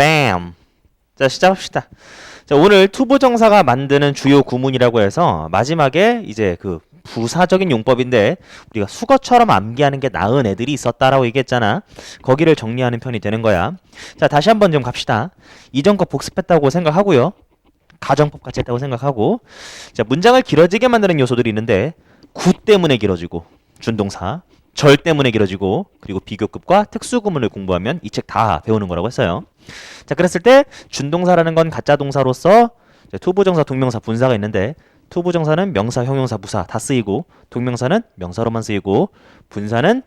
빰. 자, 시작합시다. 자, 오늘 투부정사가 만드는 주요 구문이라고 해서 마지막에 이제 그 부사적인 용법인데 우리가 수거처럼 암기하는 게 나은 애들이 있었다라고 얘기했잖아. 거기를 정리하는 편이 되는 거야. 자, 다시 한번 좀 갑시다. 이전 거 복습했다고 생각하고요. 가정법 같이 했다고 생각하고 자, 문장을 길어지게 만드는 요소들이 있는데 구 때문에 길어지고 준동사 절 때문에 길어지고 그리고 비교급과 특수구문을 공부하면 이 책 다 배우는 거라고 했어요. 자, 그랬을 때 준동사라는 건 가짜 동사로서 투부정사, 동명사, 분사가 있는데 투부정사는 명사, 형용사, 부사 다 쓰이고 동명사는 명사로만 쓰이고 분사는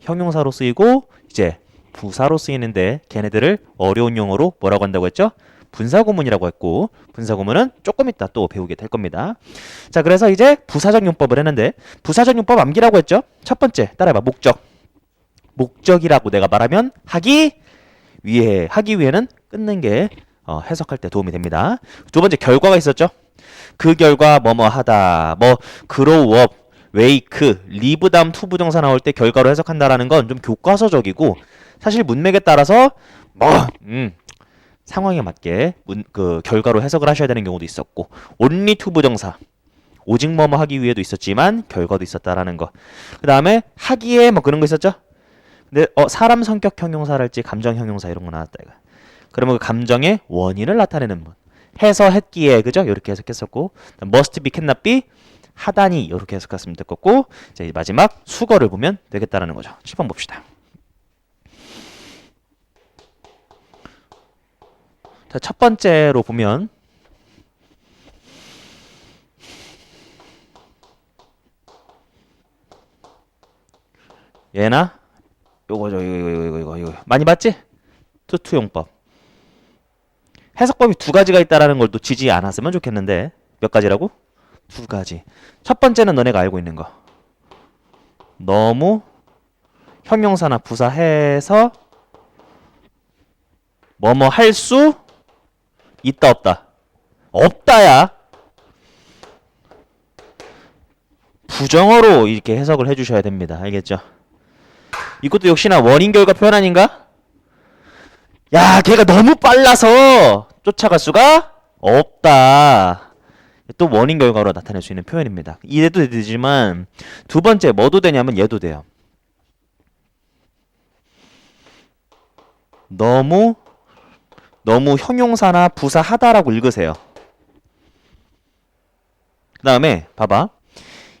형용사로 쓰이고 이제 부사로 쓰이는데 걔네들을 어려운 용어로 뭐라고 한다고 했죠? 분사구문이라고 했고 분사구문은 조금 이따 또 배우게 될 겁니다. 자, 그래서 이제 부사적 용법을 했는데 부사적 용법 암기라고 했죠? 첫 번째 따라해봐 목적. 목적이라고 내가 말하면 하기 위해 하기 위해는 끊는 게 어, 해석할 때 도움이 됩니다. 두 번째 결과가 있었죠? 그 결과 뭐뭐 하다, 뭐 그로우업, 웨이크, 리브 다음 투 부정사 나올 때 결과로 해석한다라는 건 좀 교과서적이고 사실 문맥에 따라서 뭐 음, 상황에 맞게 문, 그 결과로 해석을 하셔야 되는 경우도 있었고 온리 투부정사 오직 뭐뭐 하기 위해도 있었지만 결과도 있었다라는 거. 그 다음에 하기에 뭐 그런 거 있었죠? 근데 어 사람 성격 형용사랄지 감정 형용사 이런 거 나왔다 이거. 그러면 그 감정의 원인을 나타내는 문. 해서 했기에 그죠? 이렇게 해석했었고 must be cannot be 하다니 이렇게 해석했으면 됐겠고 이제 마지막 수거를 보면 되겠다라는 거죠. 7번 봅시다. 자, 첫 번째로 보면 얘나? 요거죠 이거 이거 이거 이거 이거 많이 봤지? 투투용법. 해석법이 두 가지가 있다라는 걸 놓치지 않았으면 좋겠는데. 몇 가지라고? 두 가지. 첫 번째는 너네가 알고 있는 거. 너무 형용사나 부사해서 뭐뭐 할 수 있다 없다 없다야 부정어로 이렇게 해석을 해주셔야 됩니다 알겠죠? 이것도 역시나 원인 결과 표현 아닌가? 야, 걔가 너무 빨라서 쫓아갈 수가 없다. 또 원인 결과로 나타낼 수 있는 표현입니다. 이래도 되지만 두 번째 뭐도 되냐면 얘도 돼요. 너무 너무 형용사나 부사하다라고 읽으세요. 그 다음에 봐봐.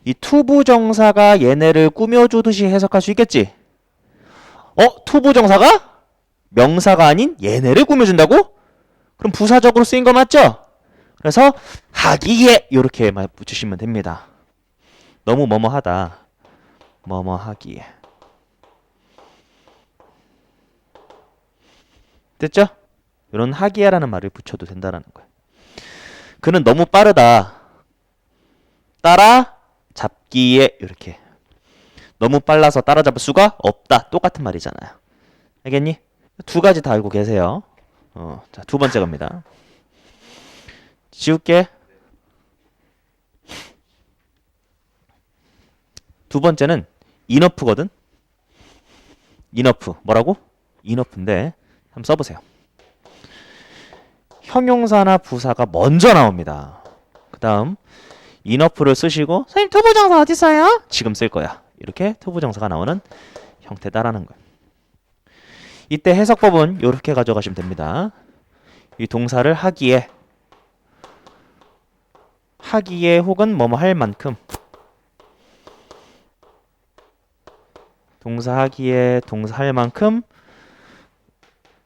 이 투부정사가 얘네를 꾸며주듯이 해석할 수 있겠지? 어? 투부정사가 명사가 아닌 얘네를 꾸며준다고? 그럼 부사적으로 쓰인 거 맞죠? 그래서 하기에 이렇게 붙이시면 됩니다. 너무 뭐뭐하다. 뭐뭐하기에. 됐죠? 이런 하기야라는 말을 붙여도 된다라는 거예요. 그는 너무 빠르다. 따라 잡기에 이렇게 너무 빨라서 따라잡을 수가 없다. 똑같은 말이잖아요. 알겠니? 두 가지 다 알고 계세요. 어, 자, 두 번째 겁니다. 지울게. 두 번째는 인어프거든. 인어프. 뭐라고? 인어프인데 한번 써보세요. 형용사나 부사가 먼저 나옵니다. 그 다음 인어프를 쓰시고 선생님 투부정사 어디 써요? 지금 쓸 거야. 이렇게 투부정사가 나오는 형태다라는 거예요. 이때 해석법은 이렇게 가져가시면 됩니다. 이 동사를 하기에 하기에 혹은 뭐뭐 할 만큼 동사 하기에 동사 할 만큼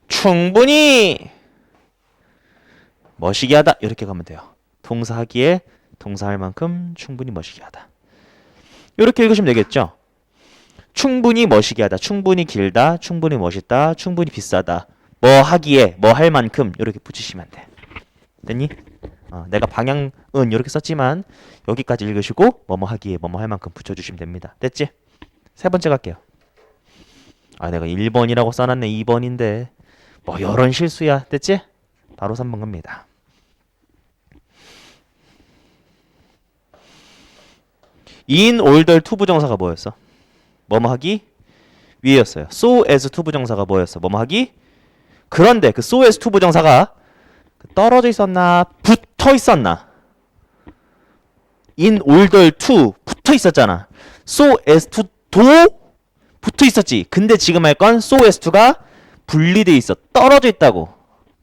충분히 멋이게 하다 이렇게 가면 돼요. 동사 하기에 동사 할 만큼 충분히 멋이게 하다. 이렇게 읽으시면 되겠죠. 충분히 멋이게 하다, 충분히 길다, 충분히 멋있다, 충분히 비싸다. 뭐 하기에, 뭐 할 만큼 이렇게 붙이시면 돼. 됐니? 어, 내가 방향은 이렇게 썼지만 여기까지 읽으시고 뭐뭐 하기에, 뭐뭐 할 만큼 붙여주시면 됩니다. 됐지? 세 번째 갈게요. 아, 내가 1번이라고 써놨네. 2번인데 뭐 이런 실수야. 됐지? 바로 3번 갑니다. In older 투부정사가 뭐였어? 뭐뭐 하기 위였어요. so as 투부정사가 뭐였어? 뭐뭐 하기 그런데 그 so as to 부정사가 떨어져 있었나 붙어 있었나 in order to 붙어 있었잖아. so as to 도 붙어 있었지. 근데 지금 할 건 so as to가 분리돼 있어. 떨어져 있다고.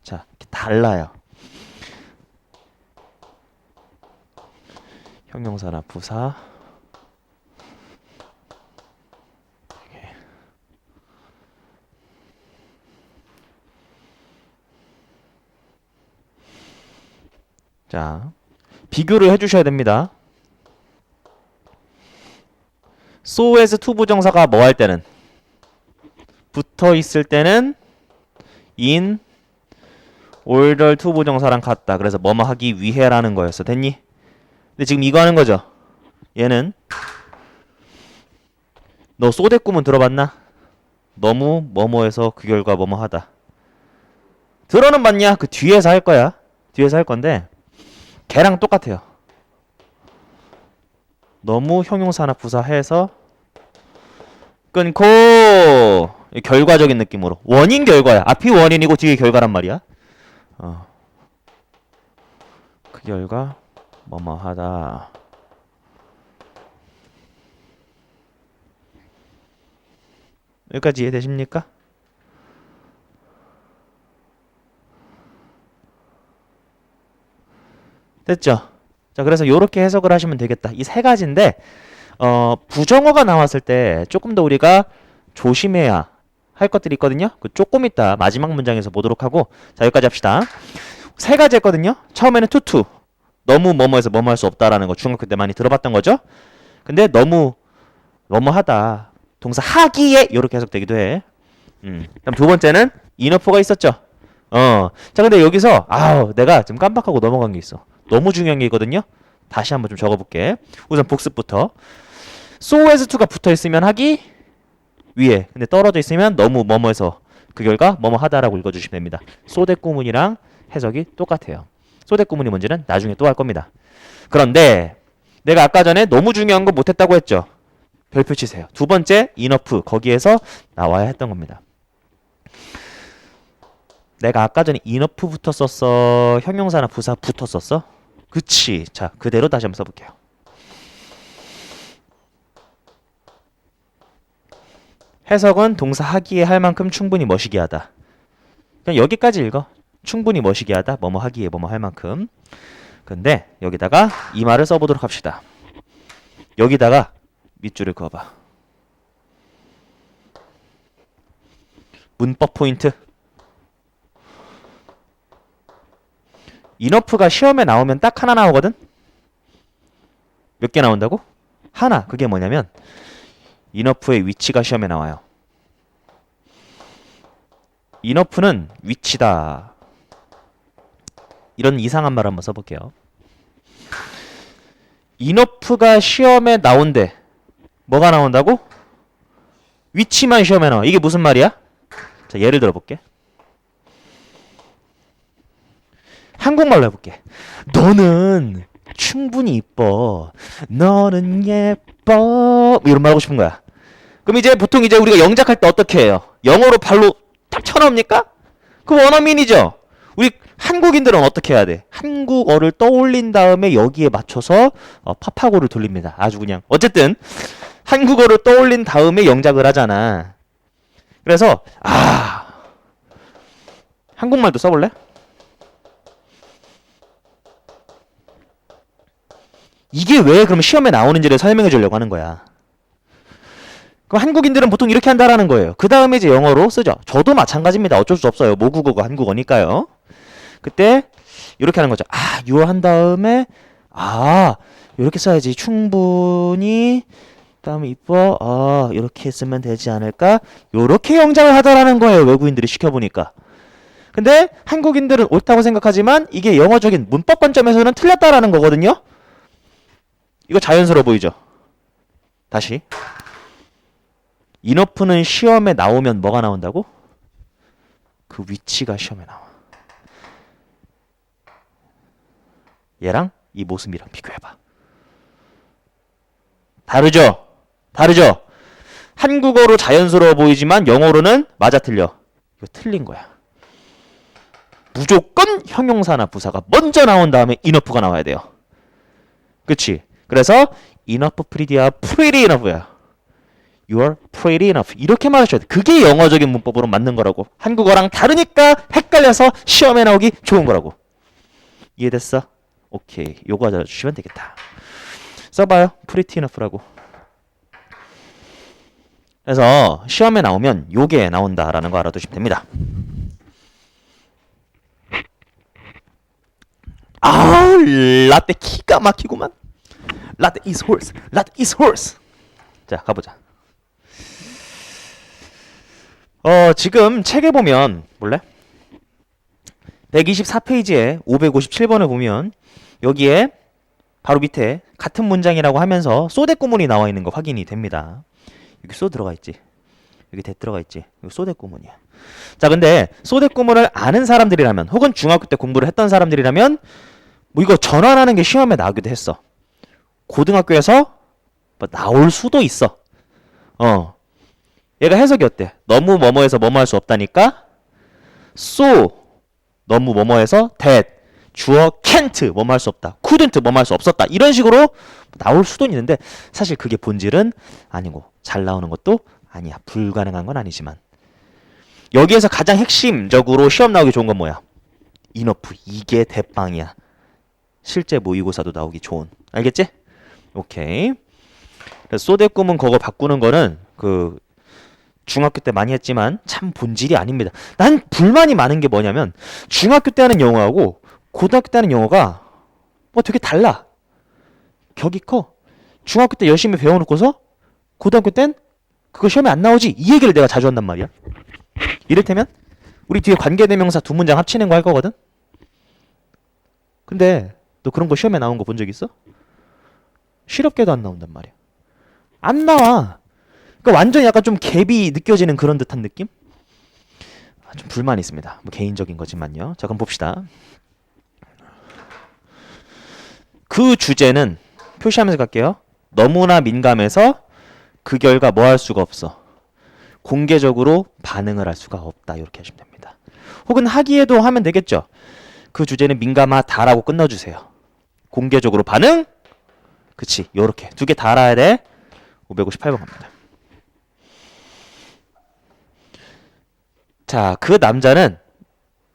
자, 이렇게 달라요. 형용사나 부사. 자, 비교를 해주셔야 됩니다. as to 부정사가 뭐 할 때는 붙어 있을 때는 in order to 부정사랑 같다. 그래서 뭐뭐 하기 위해라는 거였어. 됐니? 근데 지금 이거 하는 거죠. 얘는 너 소대 꿈은 들어봤나? 너무 뭐뭐해서 그 결과 뭐뭐 하다. 들어는 봤냐? 그 뒤에서 할 거야. 뒤에서 할 건데 걔랑 똑같아요. 너무 형용사나 부사해서 끊고 결과적인 느낌으로 원인 결과야. 앞이 원인이고 뒤에 결과란 말이야. 어. 그 결과 뭐뭐 하다. 여기까지 이해되십니까? 됐죠? 자, 그래서 이렇게 해석을 하시면 되겠다. 이 세 가지인데, 어, 부정어가 나왔을 때 조금 더 우리가 조심해야 할 것들이 있거든요. 그 조금 이따 마지막 문장에서 보도록 하고, 자, 여기까지 합시다. 세 가지 했거든요. 처음에는 투투. 너무 뭐뭐해서 뭐뭐 할 수 없다라는 거 중학교 때 많이 들어봤던 거죠. 근데 너무 뭐뭐 하다. 동사 하기에 이렇게 해석되기도 해. 음. 그럼 두 번째는 인어포가 있었죠. 어. 자, 근데 여기서 아우, 내가 지금 깜빡하고 넘어간 게 있어. 너무 중요한 게 있거든요. 다시 한번 좀 적어볼게. 우선 복습부터. so as to가 붙어 있으면 하기 위에. 근데 떨어져 있으면 너무 뭐뭐해서 그 결과 뭐뭐 하다라고 읽어주시면 됩니다. 소대 구문이랑 해석이 똑같아요. 소대 구문이 뭔지는 나중에 또 할 겁니다. 그런데 내가 아까 전에 너무 중요한 거 못했다고 했죠. 별표 치세요. 두 번째 인어프 거기에서 나와야 했던 겁니다. 내가 아까 전에 인어프 붙었었어 형용사나 부사 붙었었어? 그치. 자 그대로 다시 한번 써볼게요. 해석은 동사 하기에 할 만큼 충분히 멋이게 하다. 그냥 여기까지 읽어. 충분히 멋이게 하다. 뭐뭐 하기에 뭐뭐 할 만큼. 근데 여기다가 이 말을 써보도록 합시다. 여기다가 밑줄을 그어봐. 문법 포인트. 인어프가 시험에 나오면 딱 하나 나오거든? 몇 개 나온다고? 하나. 그게 뭐냐면 인어프의 위치가 시험에 나와요. 인어프는 위치다. 이런 이상한 말 한번 써볼게요. 인어프가 시험에 나온대. 뭐가 나온다고? 위치만 시험에 나와. 이게 무슨 말이야? 자, 예를 들어볼게. 한국말로 해볼게. 너는 충분히 이뻐. 너는 예뻐. 뭐 이런 말 하고 싶은 거야. 그럼 이제 보통 이제 우리가 영작할 때 어떻게 해요? 영어로 발로 딱 쳐넣습니까? 그 원어민이죠. 우리 한국인들은 어떻게 해야 돼? 한국어를 떠올린 다음에 여기에 맞춰서 어, 파파고를 돌립니다. 아주 그냥 어쨌든 한국어를 떠올린 다음에 영작을 하잖아. 그래서 아 한국말도 써볼래? 이게 왜 그럼 시험에 나오는지를 설명해 주려고 하는 거야. 그럼 한국인들은 보통 이렇게 한다라는 거예요. 그 다음에 이제 영어로 쓰죠. 저도 마찬가지입니다. 어쩔 수 없어요. 모국어가 한국어니까요. 그때 이렇게 하는 거죠. 아, 유한 다음에 아, 이렇게 써야지. 충분히 다음에 이뻐. 아, 이렇게 쓰면 되지 않을까? 요렇게 영장을 하더라는 거예요. 외국인들이 시켜 보니까. 근데 한국인들은 옳다고 생각하지만 이게 영어적인 문법 관점에서는 틀렸다라는 거거든요. 이거 자연스러워 보이죠? 다시. 인어프는 시험에 나오면 뭐가 나온다고? 그 위치가 시험에 나와. 얘랑 이 모습이랑 비교해봐. 다르죠? 다르죠? 한국어로 자연스러워 보이지만 영어로는 맞아 틀려. 이거 틀린 거야. 무조건 형용사나 부사가 먼저 나온 다음에 enough가 나와야 돼요. 그치? 그래서 enough pretty야, pretty enough야. You're pretty enough. 이렇게 말하셔야 돼. 그게 영어적인 문법으로 맞는 거라고. 한국어랑 다르니까 헷갈려서 시험에 나오기 좋은 거라고. 이해됐어? 오케이. 요거 알아주시면 되겠다. 써봐요. pretty enough라고. 그래서 시험에 나오면 요게 나온다라는 거 알아두시면 됩니다. 아, 라떼 기가 막히구만. 라떼 is horse. 라떼 is horse. 자, 가보자. 어, 지금 책에 보면 볼래? 124페이지에 557번을 보면 여기에 바로 밑에 같은 문장이라고 하면서 소대 구문이 나와 있는 거 확인이 됩니다. 여기 소 들어가 있지. 여기 대 들어가 있지. 여기 소대 구문이야. 자, 근데 소대 구문을 아는 사람들이라면 혹은 중학교 때 공부를 했던 사람들이라면 뭐 이거 전환하는 게 시험에 나오기도 했어. 고등학교에서 뭐 나올 수도 있어. 어. 얘가 해석이 어때? 너무 뭐뭐해서 뭐뭐 할 수 없다니까? so 너무 뭐뭐해서 that 주어 can't 뭐뭐 할 수 없다. couldn't 뭐뭐 할 수 없었다. 이런 식으로 나올 수도 있는데 사실 그게 본질은 아니고 잘 나오는 것도 아니야. 불가능한 건 아니지만 여기에서 가장 핵심적으로 시험 나오기 좋은 건 뭐야? 인어프 이게 대빵이야. 실제 모의고사도 나오기 좋은. 알겠지? 오케이. 소대 꿈은 그거 바꾸는 거는 그 중학교 때 많이 했지만 참 본질이 아닙니다. 난 불만이 많은 게 뭐냐면 중학교 때 하는 영어하고 고등학교 때 하는 영어가 뭐 되게 달라. 격이 커. 중학교 때 열심히 배워놓고서 고등학교 땐 그거 시험에 안 나오지. 이 얘기를 내가 자주 한단 말이야. 이를테면 우리 뒤에 관계대명사 두 문장 합치는 거 할 거거든. 근데 너 그런 거 시험에 나온 거 본 적 있어? 실업계도 안 나온단 말이야. 안 나와. 그러니까 완전 약간 좀 갭이 느껴지는 그런 듯한 느낌? 아, 좀 불만이 있습니다. 뭐 개인적인 거지만요. 자, 그럼 봅시다. 그 주제는 표시하면서 갈게요. 너무나 민감해서 그 결과 뭐 할 수가 없어. 공개적으로 반응을 할 수가 없다. 이렇게 하시면 됩니다. 혹은 하기에도 하면 되겠죠. 그 주제는 민감하다라고 끝내주세요. 공개적으로 반응? 그치. 요렇게. 두 개 다 알아야 돼. 558번 갑니다. 자, 그 남자는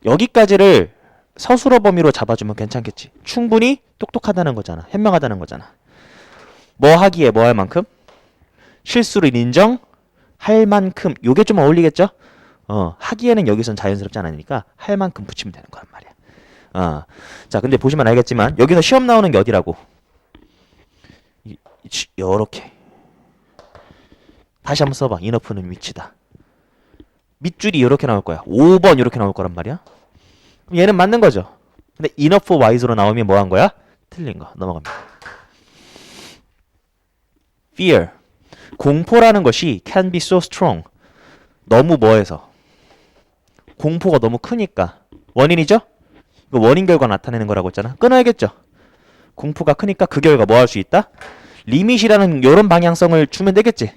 여기까지를 서술어 범위로 잡아주면 괜찮겠지. 충분히 똑똑하다는 거잖아. 현명하다는 거잖아. 뭐 하기에 뭐 할 만큼? 실수를 인정 할 만큼. 요게 좀 어울리겠죠? 어, 하기에는 여기선 자연스럽지 않으니까 할 만큼 붙이면 되는 거란 말이야. 어. 자, 근데 보시면 알겠지만 여기서 시험 나오는 게 어디라고? 요렇게. 다시 한번 써봐. 인어프는 위치다. 밑줄이 이렇게 나올 거야. 5번 이렇게 나올 거란 말이야. 그럼 얘는 맞는 거죠. 근데 enough wise로 나오면 뭐 한 거야? 틀린 거. 넘어갑니다. fear. 공포라는 것이 can be so strong. 너무 뭐해서. 공포가 너무 크니까. 원인이죠? 이거 원인 결과 나타내는 거라고 했잖아. 끊어야겠죠? 공포가 크니까 그 결과 뭐 할 수 있다? 리밋이라는 이런 방향성을 주면 되겠지.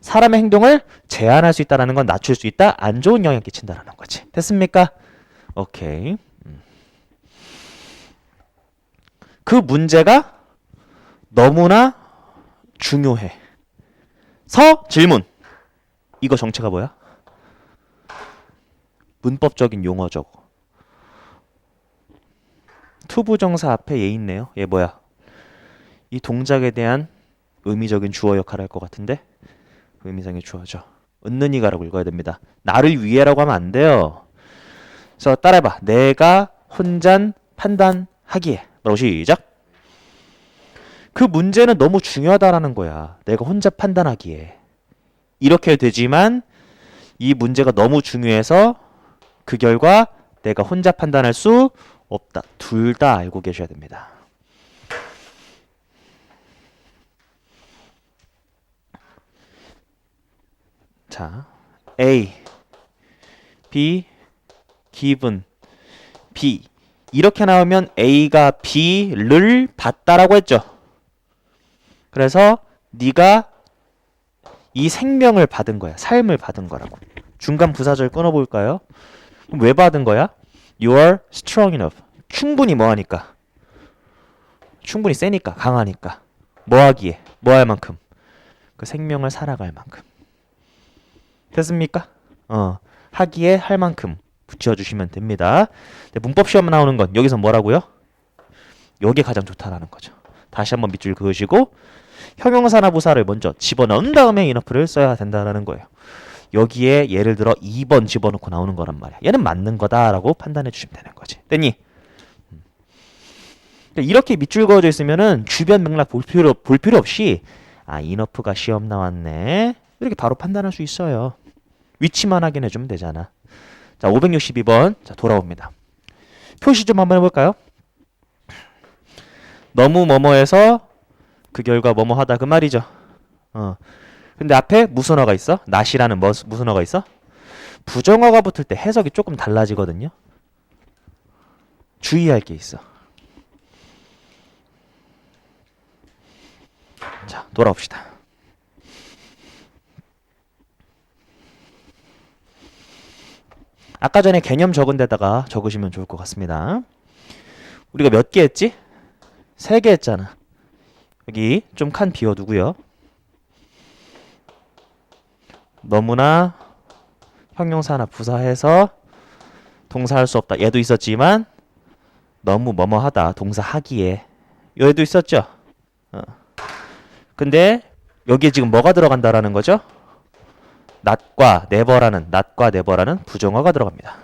사람의 행동을 제한할 수 있다라는 건 낮출 수 있다. 안 좋은 영향 끼친다라는 거지. 됐습니까? 오케이. 음. 그 문제가 너무나 중요해. 서 질문. 이거 정체가 뭐야? 문법적인 용어적. 투부정사 앞에 얘 있네요. 얘 뭐야? 이 동작에 대한 의미적인 주어 역할을 할 것 같은데 의미상의 주어죠. 은는이가라고 읽어야 됩니다. 나를 위해라고 하면 안 돼요. 그래서 따라해봐. 내가 혼잔 판단하기에. 바로 시작. 그 문제는 너무 중요하다라는 거야. 내가 혼자 판단하기에. 이렇게 되지만 이 문제가 너무 중요해서 그 결과 내가 혼자 판단할 수 없다. 둘 다 알고 계셔야 됩니다. 자, A, B, given, B 이렇게 나오면 A가 B를 봤다라고 했죠. 그래서 네가 이 생명을 받은 거야. 삶을 받은 거라고. 중간 부사절 끊어볼까요? 왜 받은 거야? You are strong enough. 충분히 뭐하니까? 충분히 세니까, 강하니까. 뭐하기에? 뭐할 만큼? 그 생명을 살아갈 만큼. 됐습니까? 어, 하기에 할 만큼 붙여주시면 됩니다. 근데 문법 시험 나오는 건 여기서 뭐라고요? 여기 가장 좋다라는 거죠. 다시 한번 밑줄 그으시고 형용사나 부사를 먼저 집어넣은 다음에 인어프를 써야 된다라는 거예요. 여기에 예를 들어 2번 집어넣고 나오는 거란 말이야. 얘는 맞는 거다라고 판단해 주시면 되는 거지. 됐니? 음. 그러니까 이렇게 밑줄 그어져 있으면은 주변 맥락 볼 필요 볼 필요 없이 아 인어프가 시험 나왔네 이렇게 바로 판단할 수 있어요. 위치만 확인해 주면 되잖아. 자 562번 자 돌아옵니다. 표시 좀 한번 해볼까요? 너무 뭐뭐해서 그 결과 뭐뭐 하다 그 말이죠. 어. 근데 앞에 무슨 어가 있어? 뭐, 무슨 어가 있어? 부정어가 붙을 때 해석이 조금 달라지거든요. 주의할 게 있어. 자, 돌아옵시다. 아까 전에 개념 적은 데다가 적으시면 좋을 것 같습니다. 우리가 몇 개 했지? 세 개 했잖아. 여기 좀 칸 비워두고요. 너무나 형용사나 부사해서 동사할 수 없다. 얘도 있었지만 너무 뭐뭐하다. 동사 하기에 얘도 있었죠. 어. 근데 여기에 지금 뭐가 들어간다라는 거죠? Not과 never라는 not과 never라는 부정어가 들어갑니다.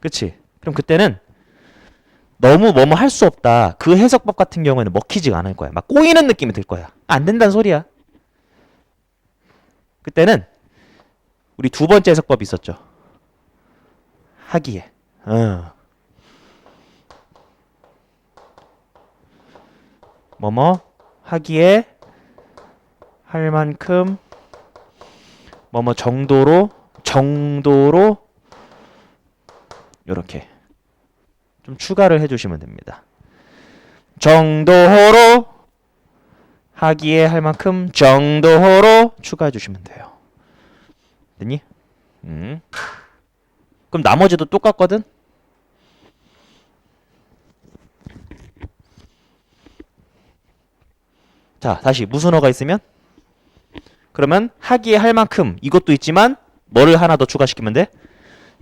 그치? 그럼 그때는 너무 뭐뭐 할 수 없다. 그 해석법 같은 경우에는 먹히지가 않을 거야. 막 꼬이는 느낌이 들 거야. 안 된다는 소리야. 그때는 우리 두 번째 해석법이 있었죠. 하기에. 어. 뭐뭐 하기에 할 만큼 뭐 뭐 정도로 정도로 요렇게 좀 추가를 해주시면 됩니다. 정도로 하기에 할 만큼 정도로 추가해 주시면 돼요. 됐니? 음. 그럼 나머지도 똑같거든? 자, 다시 무슨 어가 있으면? 그러면 하기에 할 만큼 이것도 있지만 뭐를 하나 더 추가시키면 돼?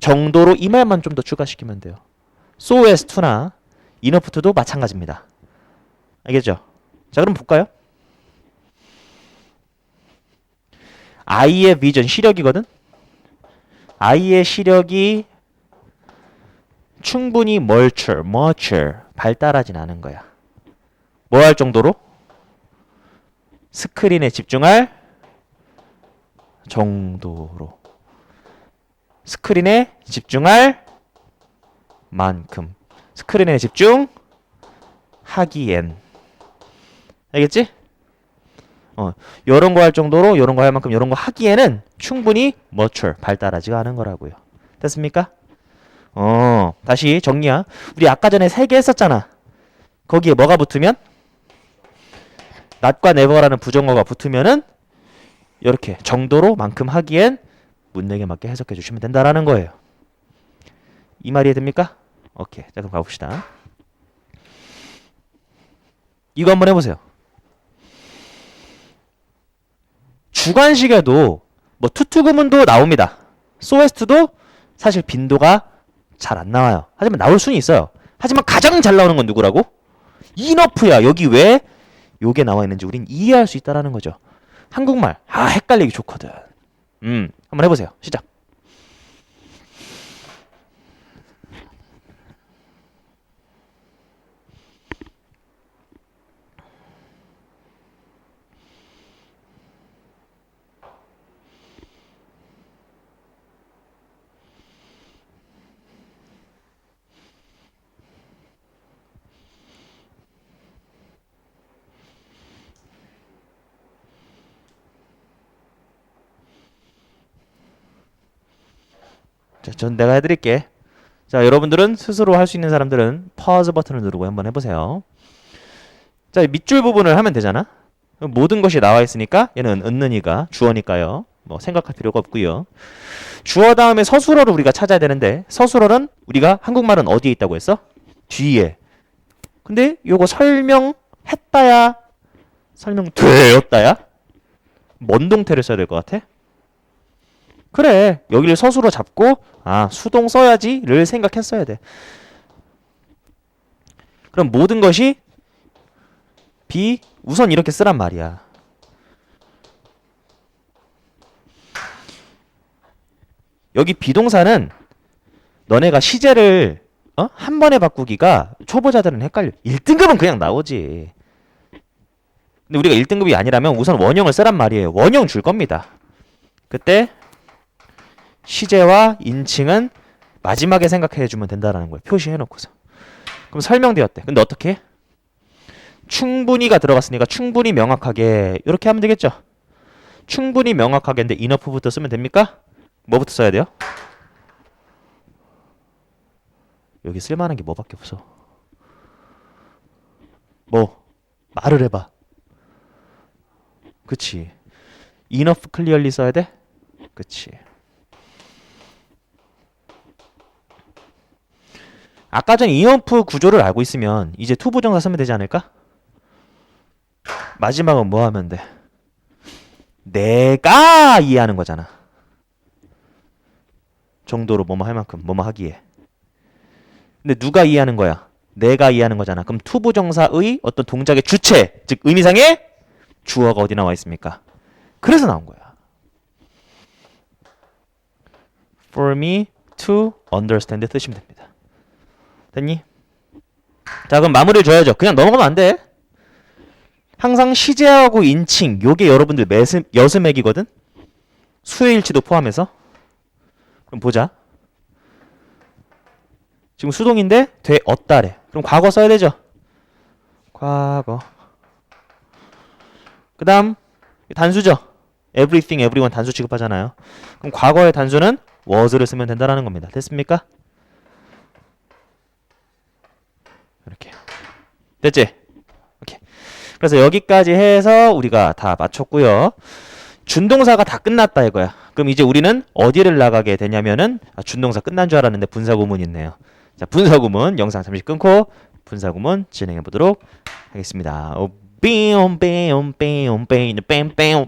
정도로 이 말만 좀 더 추가시키면 돼요. so as to나 enough to도 마찬가지입니다. 알겠죠? 자, 그럼 볼까요? 아이의 비전 시력이거든. 아이의 시력이 충분히 멀처, 멀처 발달하진 않은 거야. 뭐 할 정도로? 스크린에 집중할 정도로. 스크린에 집중할 만큼. 스크린에 집중 하기엔. 알겠지? 어, 요런 거 할 정도로 요런 거 할 만큼 요런 거 하기에는 충분히 mature, 발달하지가 않은 거라고요. 됐습니까? 어, 다시 정리야. 우리 아까 전에 세 개 했었잖아. 거기에 뭐가 붙으면? not과 never라는 부정어가 붙으면은 이렇게 정도로 만큼 하기엔 문맥에 맞게 해석해 주시면 된다라는 거예요. 이 말이 됩니까? 오케이. 자, 그럼 가봅시다. 이거 한번 해보세요. 주관식에도 뭐 투투구문도 나옵니다. 소에스트도 사실 빈도가 잘 안 나와요. 하지만 나올 수는 있어요. 하지만 가장 잘 나오는 건 누구라고? 이너프야. 여기 왜 요게 나와 있는지 우린 이해할 수 있다라는 거죠. 한국말 아 헷갈리기 좋거든. 음 한번 해보세요. 시작. 자, 전 내가 해드릴게. 자, 여러분들은 스스로 할 수 있는 사람들은 pause 버튼을 누르고 한번 해보세요. 자, 밑줄 부분을 하면 되잖아. 모든 것이 나와 있으니까 얘는 은는이가 주어니까요. 뭐 생각할 필요가 없고요. 주어 다음에 서술어를 우리가 찾아야 되는데 서술어는 우리가 한국말은 어디에 있다고 했어? 뒤에. 근데 요거 설명했다야 설명되었다야? 뭔 동태를 써야 될 것 같아? 그래 여기를 서술어 잡고 아 수동 써야지를 생각했어야 돼. 그럼 모든 것이 비 우선 이렇게 쓰란 말이야. 여기 비동사는 너네가 시제를 어? 한 번에 바꾸기가 초보자들은 헷갈려. 1등급은 그냥 나오지. 근데 우리가 1등급이 아니라면 우선 원형을 쓰란 말이에요. 원형 줄 겁니다. 그때 시제와 인칭은 마지막에 생각해 주면 된다라는 거예요. 표시해 놓고서. 그럼 설명되었대. 근데 어떻게? 해? 충분히가 들어갔으니까 충분히 명확하게 이렇게 하면 되겠죠. 충분히 명확하게인데 인어프부터 쓰면 됩니까? 뭐부터 써야 돼요? 여기 쓸만한 게 뭐밖에 없어. 뭐 말을 해봐. 그치. enough clearly 써야 돼? 그치. 아까 전 enough 구조를 알고 있으면 이제 투부정사 쓰면 되지 않을까? 마지막은 뭐 하면 돼? 내가 이해하는 거잖아. 정도로 뭐뭐 할 만큼 뭐뭐 하기에. 근데 누가 이해하는 거야? 내가 이해하는 거잖아. 그럼 투부정사의 어떤 동작의 주체, 즉 의미상의 주어가 어디 나와 있습니까? 그래서 나온 거야. For me to understand 쓰시면 됩니다. 됐니? 자 그럼 마무리를 줘야죠. 그냥 넘어가면 안 돼. 항상 시제하고 인칭 요게 여러분들 매스, 여스맥이거든. 수요일치도 포함해서. 그럼 보자. 지금 수동인데 되었다래. 그럼 과거 써야 되죠. 과거. 그 다음 단수죠. everything, everyone 단수 취급하잖아요. 그럼 과거의 단수는 was를 쓰면 된다라는 겁니다. 됐습니까? 이렇게. 됐지? 오케이. 그래서 여기까지 해서 우리가 다 마쳤고요. 준동사가 다 끝났다 이거야. 그럼 이제 우리는 어디를 나가게 되냐면은 아, 준동사 끝난 줄 알았는데 분사구문 있네요. 자, 분사구문 영상 잠시 끊고 분사구문 진행해 보도록 하겠습니다. 어, 삐옴 삐옴 삐옴 삐옴 뺨 뺨.